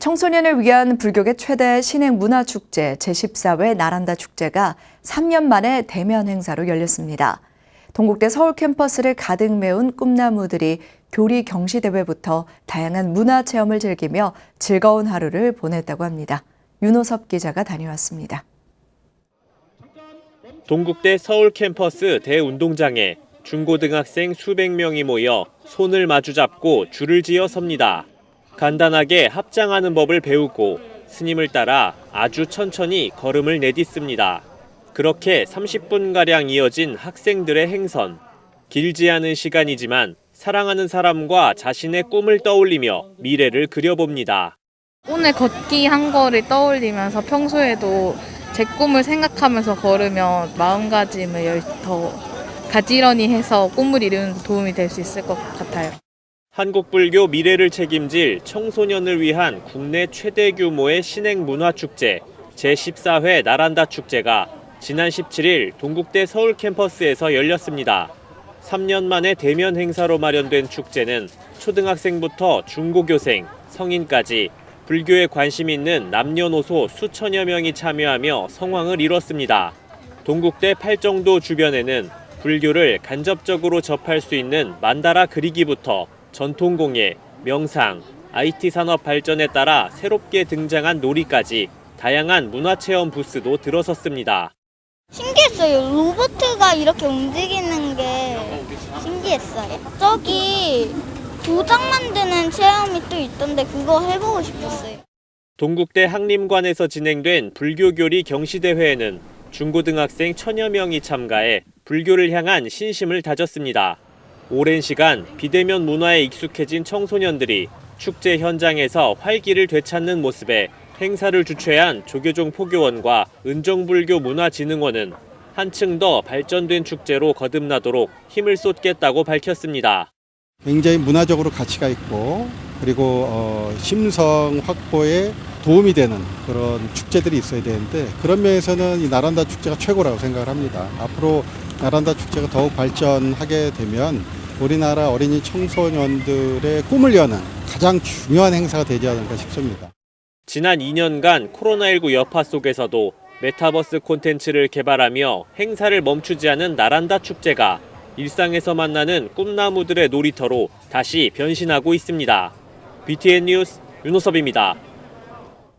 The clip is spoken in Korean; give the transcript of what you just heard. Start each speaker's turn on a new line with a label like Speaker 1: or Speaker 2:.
Speaker 1: 청소년을 위한 불교계 최대 신행 문화 축제 제14회 나란다 축제가 3년 만에 대면 행사로 열렸습니다. 동국대 서울 캠퍼스를 가득 메운 꿈나무들이 교리 경시 대회부터 다양한 문화 체험을 즐기며 즐거운 하루를 보냈다고 합니다. 윤호섭 기자가 다녀왔습니다.
Speaker 2: 동국대 서울 캠퍼스 대운동장에 중고등학생 수백 명이 모여 손을 마주 잡고 줄을 지어 섭니다. 간단하게 합장하는 법을 배우고 스님을 따라 아주 천천히 걸음을 내딛습니다. 그렇게 30분가량 이어진 학생들의 행선. 길지 않은 시간이지만 사랑하는 사람과 자신의 꿈을 떠올리며 미래를 그려봅니다.
Speaker 3: 오늘 걷기 한 거를 떠올리면서 평소에도 제 꿈을 생각하면서 걸으면 마음가짐을 열- 더 가지런히 해서 꿈을 이루는 데 도움이 될 수 있을 것 같아요.
Speaker 2: 한국 불교 미래를 책임질 청소년을 위한 국내 최대 규모의 신행 문화 축제 제14회 나란다 축제가 지난 17일 동국대 서울 캠퍼스에서 열렸습니다. 3년 만에 대면 행사로 마련된 축제는 초등학생부터 중고교생, 성인까지 불교에 관심 있는 남녀노소 수천여 명이 참여하며 성황을 이뤘습니다. 동국대 팔정도 주변에는 불교를 간접적으로 접할 수 있는 만다라 그리기부터 전통공예, 명상, IT 산업 발전에 따라 새롭게 등장한 놀이까지 다양한 문화체험 부스도 들어섰습니다.
Speaker 4: 신기했어요. 로봇가 이렇게 움직이는 게 신기했어요. 저기 도장 만드는 체험이 또 있던데 그거 해보고 싶었어요.
Speaker 2: 동국대 학림관에서 진행된 불교교리 경시대회에는 중고등학생 천여 명이 참가해 불교를 향한 신심을 다졌습니다. 오랜 시간 비대면 문화에 익숙해진 청소년들이 축제 현장에서 활기를 되찾는 모습에 행사를 주최한 조계종 포교원과 은정불교 문화진흥원은 한층 더 발전된 축제로 거듭나도록 힘을 쏟겠다고 밝혔습니다.
Speaker 5: 굉장히 문화적으로 가치가 있고 그리고 어, 심성 확보에 도움이 되는 그런 축제들이 있어야 되는데 그런 면에서는 이 나란다 축제가 최고라고 생각을 합니다. 앞으로 나란다 축제가 더욱 발전하게 되면 우리나라 어린이 청소년들의 꿈을 여는 가장 중요한 행사가 되지 않을까 싶습니다.
Speaker 2: 지난 2년간 코로나19 여파 속에서도 메타버스 콘텐츠를 개발하며 행사를 멈추지 않은 나란다 축제가 일상에서 만나는 꿈나무들의 놀이터로 다시 변신하고 있습니다. BTN 뉴스 윤호섭입니다.